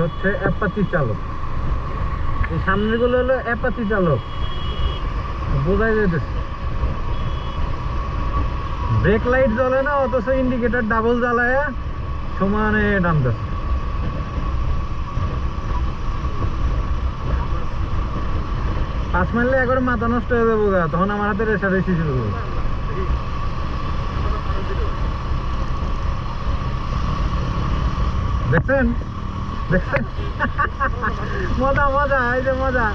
হচ্ছে অ্যাপাচি চালক। এই সামনেগুলো হলো অ্যাপাচি চালক। বোঝাই যেতেছে ব্রেক লাইট জ্বলে না, অথচ ইন্ডিকেটর ডাবল জ্বালায় সমানে টানতেছে পাঁচ মারলে একবার মাথা নষ্ট হয়ে যাব গা, তখন আমার হাতে রেসারেসি শুরু করব। দেখছেন? 哈哈哈哈哈哈摩擦摩还是摩擦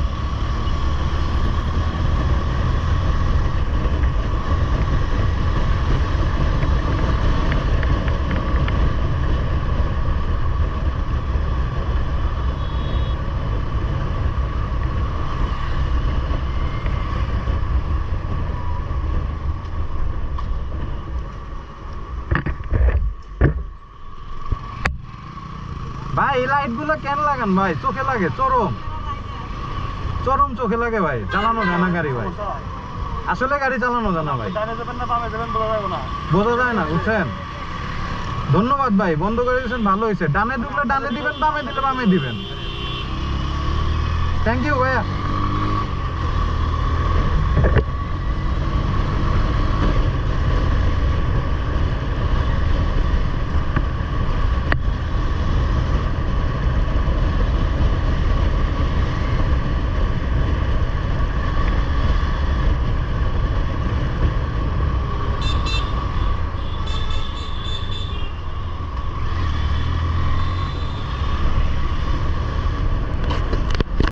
ভাই এই লাইটগুলো কেন লাগান ভাই? চোখে লাগে চরম। চরম চোখে লাগে ভাই চালানো জানা গাড়ি ভাই। আসলে গাড়ি চালানো জানা ভাই। বোঝা যায় না বুঝছেন? ধন্যবাদ ভাই বন্ধ করে দিয়েছেন ভালো হয়েছে। ডানে ঢুকলে ডানে দিবেন বামে দিলে বামে দিবেন। থ্যাংক ইউ ভাইয়া।